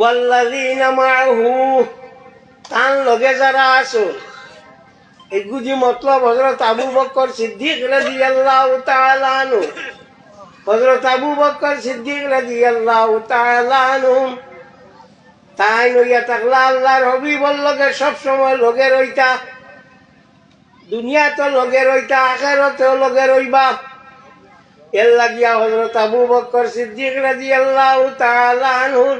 ওয়াল্লাযীনা মাআহু, তার লগে যারা আছো, এই গুজি মতলব হযরত আবু বকর সিদ্দিক রাদিয়াল্লাহু তাআলা আনহু। হযরত আবু বকর সিদ্দিক রাদিয়াল্লাহু তাআলা আনহু, তাই লইয়া থাকলা আল্লাহর হবিবর লগে সব সময় লগে রইতা। দুনিয়া তো লগে রইতা, আখেরতেও লগে রইবা। এর লাগিয়া হজরত আবু বকর সিদ্দিক রাজি আল্লাহ তালাহুর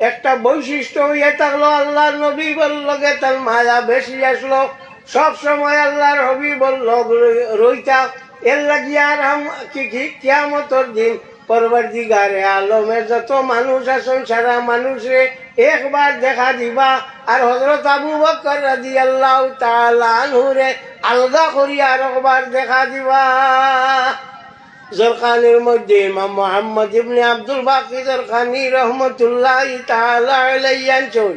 একটা বৈশিষ্ট্য হইয়া থাকল, আল্লাহর নবী লগে তার মায়া বেশি আসলো। সব সময় আল্লাহর হবিবর লগ রইতা। এর লাগিয়া আর আম- কি কি, কিয়ামতর দিন পরবর্তীগারে আলমের যত মানুষ আছেন, সারা মানুষে একবার দেখা দিবা। আর হজরত আবু বকর রাজি আল্লাহ তালাহুরে আলগা করিয়া আর একবার দেখা দিবা। জরখানির মধ্যে ইমাম মোহাম্মদ ইবনে আব্দুল বাকি জরখানি রহমতুল্লাহ আনছেন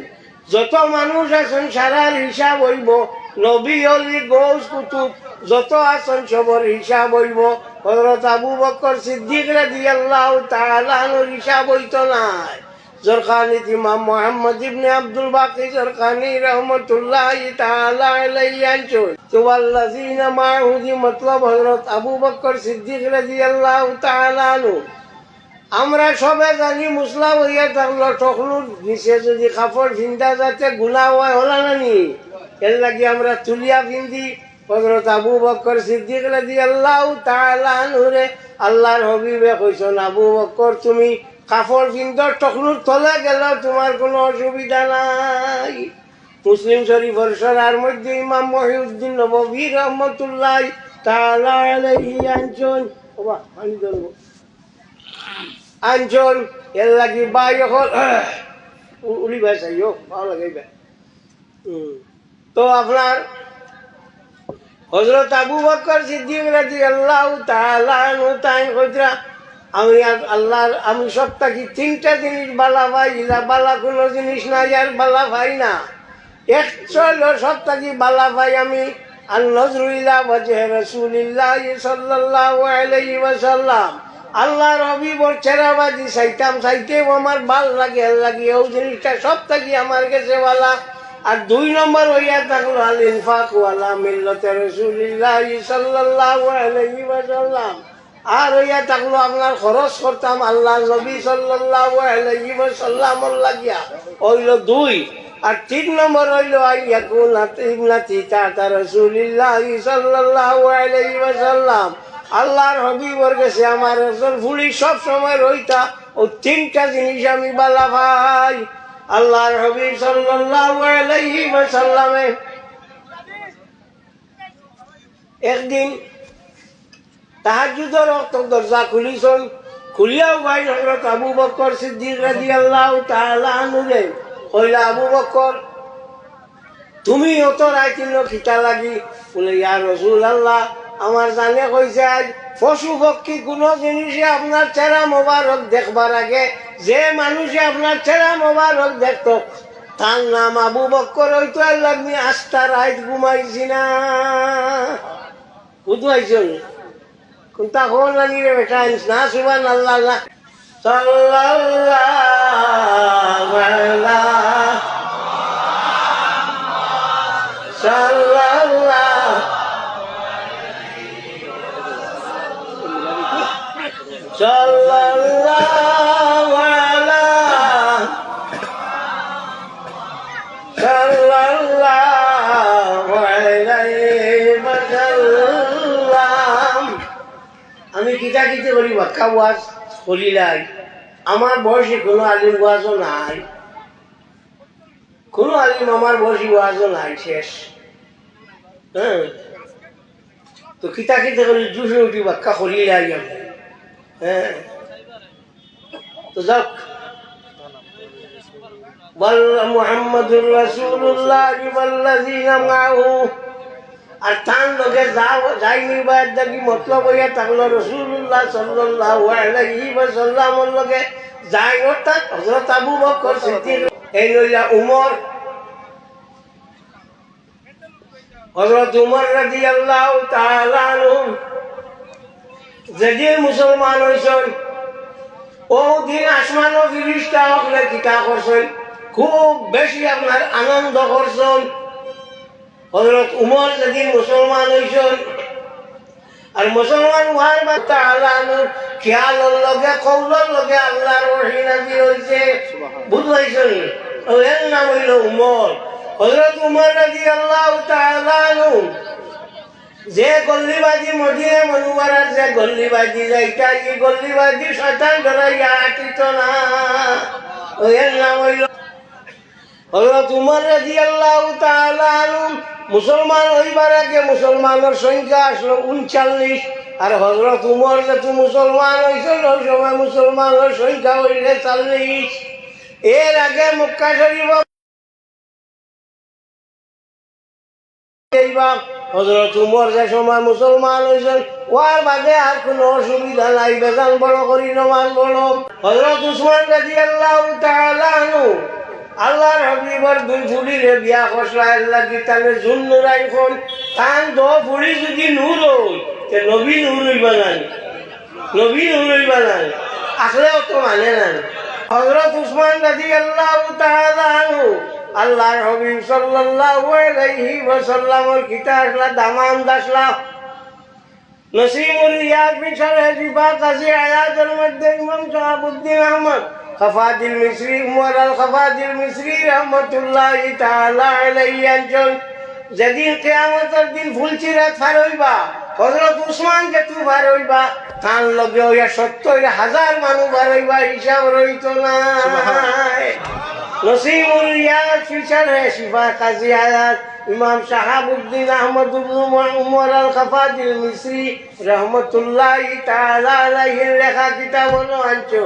যত মানুষ আছেন, সারার হিসাব হইব, নবী অলি গোস কুতুব, যত আছেন, সবর হিসাব হইব। হযরত আবু বকর সিদ্দিক রাদিয়াল্লাহু তাআলা আনহুর হিসাব হইতো নাই। জরখানি ইমাম মোহাম্মদ ইবনে আব্দুল বাকি জরখানি রহমতুল্লাহ তাআলা আলাইহি আনছেন তো ওয়াল্লাযিনা মাআহু জি মতলব হযরত আবু বকর সিদ্দিক রাদিয়াল্লাহু তাআলা আনহু। আমরা সবে জানি মুসলাম হইয়া থাকল টকলুর নিচে যদি কাপড় ভিন্দা যাতে গুলা হয়, হলা নানি এর লাগি আমরা তুলিয়া ভিন্দি হজরত আবু বকর সিদ্দিক রাজি আল্লাহ তালানুরে আল্লাহর হবিবে কইসন, আবু বকর, তুমি কাপড় ভিন্দর টকলুর তলে গেলেও তোমার কোনো অসুবিধা নাই। মুসলিম শরীফর সরার মধ্যে ইমাম মহিউদ্দিন নবী রহমতুল্লাহ তাআলা আলাইহি আনছন ওবা পানি ধরবো আঞ্চল এর লাগি ভালো লাগাইবে তো আপনার হজরত আবু বকর সিদ্দিক রাজি আল্লাহ আনহু তাই কইতরা আমি আর আল্লাহর, আমি থাকি তিনটা জিনিস বালা ভাই ইলা বালা কোনো জিনিস নাই আর বালা ভাই না। এক চল সব থাকি বালা ভাই আমি। আর নজরুল্লাহ বজে রসুলিল্লাহ সাল্লাল্লাহু আলাইহি ওয়াসাল্লাম আল্লাহ রবি চেরাবাজি চাইতাম চাইতেও আমার ভালো লাগে লাগে ওই জিনিসটা সব থাকি আমার কাছে বালা। আর দুই নম্বর হইয়া থাকল আল ইনফাক ওয়ালা মিল্লতে রসুলিল্লাহ সাল্লাল্লাহু আলাইহি ওয়াসাল্লাম। আর হইয়া থাকল আপনার খরচ করতাম আল্লাহ নবী ওয়াসাল্লামর লাগিয়া। হইল দুই। আর তিন নম্বর হইল ওয়াসাল্লাম। আল্লাহর হবিবর কাছে আমার রসুল ফুলি সব সময় রইতা। ও তিনটা জিনিস আমি বালা ভাই। আল্লাহর হবিব সাল্লাল্লাহু আলাইহি ওয়াসাল্লামে একদিন তাহাজুদর রক্ত দরজা খুলিছন খুলিয়াও ভাই হজরত আবু বকর সিদ্দিক রাদিয়াল্লাহু তাআলা আনহুরে কইলা, আবু বকর তুমি অত রাইতিল খিতা লাগি বলে, ইয়া রসুল আল্লাহ আমার জানে কইছে আজ পশু পক্ষী কোনো জিনিসে আপনার চেহারা মোবারক দেখবার আগে। যে মানুষে আপনার চেহারা মোবারক দেখত তার নাম আবু বক্কর হইতো আল্লাহ আস্থা রাইত ঘুমাইছি না? বুঝবাইছেন নানি রে বেটা না সুবান আল্লাহ আল্লাহ সাল্লাল্লাহু আলা সাল্লাল্লাহু সাল্লাল্লাহু করি বাক্কা ওয়াজ করিলাই আমার বয়সে কোনো আলিম ওয়াজও নাই। কোনো আলিম আমার বয়সী ওয়াজও নাই শেষ। হ্যাঁ? তো কিতা কিতে করি জুসে উঠি বাক্কা করিলাই আমি। হ্যাঁ? তো যাক। বল মুহাম্মদুর রাসূলুল্লাহ ওয়াল্লাযীনা মাআহু আর তার লগে যাইনি বাদ দেখি মতলব হইয়া থাকল রসুল্লাহ সাল্লাল্লাহু আলাইহি ওয়াসাল্লামর লগে। যাই অর্থাৎ হযরত আবু বকর সিদ্দিক এই লইয়া উমর, হযরত উমর তাআলা আনহু, যেদিন মুসলমান হইছেন ও দিন আসমান ফিরিস্তা হকলে কিতা করছেন, খুব বেশি আপনার আনন্দ করছেন। হজরত উমর যেদিন মুসলমান হয়েছেন আর মুসলমান হওয়ার খেয়ালর লগে কৌলর লগে আল্লাহর ওহি হয়েছে বুঝলাইছেন? এর নাম হইল উমর। হজরত উমর রাজি আল্লাহ তাআলা যে গল্লিবাজি মদিনে মনুমারার যে গল্লিবাজি যাইটা এই গল্লিবাজি শয়তান ধরাইয়া আটিত না। এর নাম হইল হজরত উমর রাজি আল্লাহ মুসলমান হইবার আগে মুসলমানের সংখ্যা আসলো উনচাল্লিশ। আর হজরত উমর যেহেতু মুসলমান হয়েছিল ওই সময় মুসলমানের সংখ্যা হইলে চাল্লিশ। এর আগে মক্কা শরীফ হজরত মুসলমান আল্লাহর হাবিবর দুই ফুলিরে বিয়া খসলা লাগি তাহলে জুন নুরাই খন তান দ ফুলি যদি নূর হই, তে নবী নূর হইবা নাই। নবী নূর হইবা নাই। আসলেও তো মানে নাই। হজরত উসমান রাজি আল্লাহ তাআলাহু আল্লাহর হাবিব সাল্লাল্লাহু আলাইহি ওয়াসাল্লামের কিতাব আসলা দামান দাসলা। নসিমুল ইয়াদ বিন শারহ জিবা কাজী আয়াতের মধ্যে ইমাম শাহাবুদ্দিন আহমদ খফাদিল মিসরি উমর আল খফাদিল মিসরি রহমতুল্লাহ তাআলা আলাইহি আনজন যেদিন কিয়ামতের দিন ফুলচিরাত ফার হইবা হযরত উসমান যে তু ফার হইবা তার লগে হইয়া সত্তর হাজার মানুষ ফার হইবা হিসাব রইত না। নসিমুল ইয়াদ ফিচার হে শিফা কাজী আয়াত ইমাম শাহাবুদ্দিন আহমদ উমর আল খফাদিল মিসরি রহমতুল্লাহ তাআলা আলাইহি লেখা কিতাব হলো আনছো।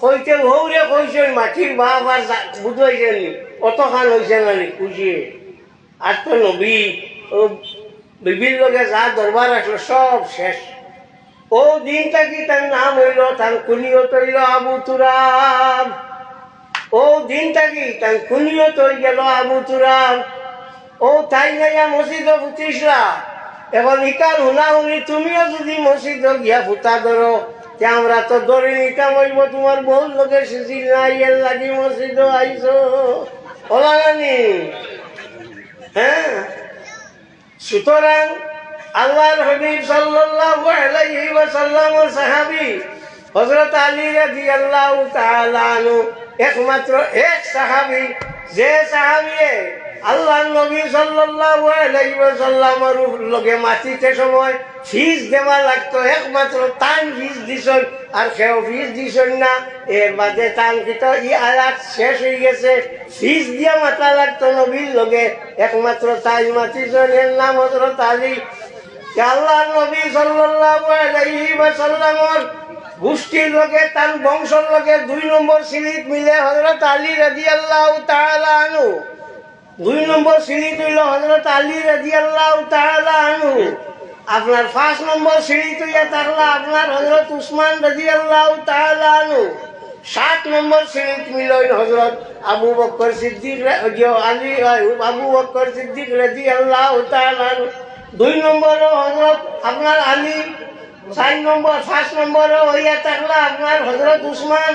কইতে হৌরে কইছে মাটির বাপ আর বুঝাইছে নি অত খান হয়েছে না নি খুশিয়ে আর তো নবী, ও বিবির লগে যা দরবার আসলো, সব শেষ। ও দিনটা কি তার নাম হইল? তার কুনিয়ত হইল আবু তুরাব। ও দিনটা কি তার কুনিয়ত হয়ে গেল আবু তুরাব? ও তাই গাইয়া মসজিদ ফুটিসলা এখন ইকাল হুনা হুনি তুমিও যদি মসজিদ গিয়া ফুটা ধরো তে আমরা তো ধরে নিতাম হইব তোমার বহু লোকের সুশীল নাই, এর লাগি মসজিদ আইসো ওলা নানি হ্যাঁ? সুতরাং আল্লাহর হাবিব সাল্লাল্লাহু আলাইহি ওয়াসাল্লামের সাহাবী হযরত আলী রাদিয়াল্লাহু তাআলা একমাত্র এক সাহাবী, যে সাহাবী আল্লাহর নবী সাল্লাল্লাহু আলাইহি ওয়াসাল্লামের লগে মাটিতে সময় ফিস দেওয়া লাগতো, একমাত্র তান ফিস দিছন আর কেউ ফিস দিছন না। এর বাদে তান কিতো ই আয়াত শেষ হয়ে গেছে, ফিস দিয়া মাথা লাগতো নবীর লগে একমাত্র তাই মাতিছন এর নাম হযরত আলী। আল্লাহ নবী সাল্লাল্লাহু আলাইহি ওয়াসাল্লামের গোষ্ঠীর লগে তার বংশর লগে দুই নম্বর সিঁড়িত মিলে হযরত আলী রাদিয়াল্লাহু তাআলা আনহু। দুই নম্বর সিঁড়িত হইল হযরত আলী রাদিয়াল্লাহু তাআলা আনহু। আপনার পাঁচ নম্বর সিঁড়িত হইয়া থাকলা আপনার হযরত উসমান রাদিয়াল্লাহু তাআলা আনহু। সাত নম্বর সিঁড়িত মিলইন হযরত আবু বকর সিদ্দিক আলী আবু বকর সিদ্দিক রাদিয়াল্লাহু তাআলা আনহু। দুই নম্বর হজরত আপনার আলী, চার নম্বর, পাঁচ নম্বর হইয়া থাকলা আপনার হজরত উসমান।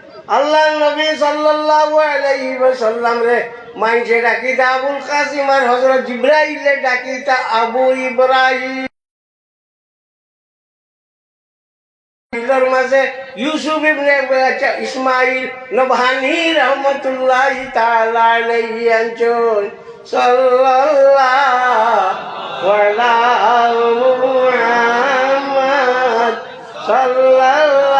আল্লাহ নবী সাল্লাল্লাহু আলাইহি ওয়াসাল্লাম রে মাইনসে ডাকিতা আবুল কাসিম আর হযরত জিবরাইলে ডাকিতা আবু ইব্রাহিম। ইলর মাঝে ইউসুফ ইবনে আচ্ছা, ইসমাইল নবহানি রহমতুল্লাহ তাআলা আলাইহি আনচন। সাল্লাল্লাহু আলা মুহাম্মদ সাল্লাল্লাহু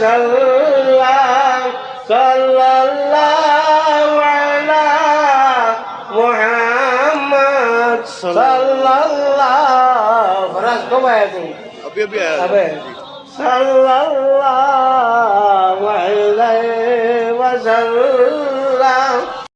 وسلم صلى الله على محمد صلى الله خلاص كم آية أبي أبي صلى الله عليه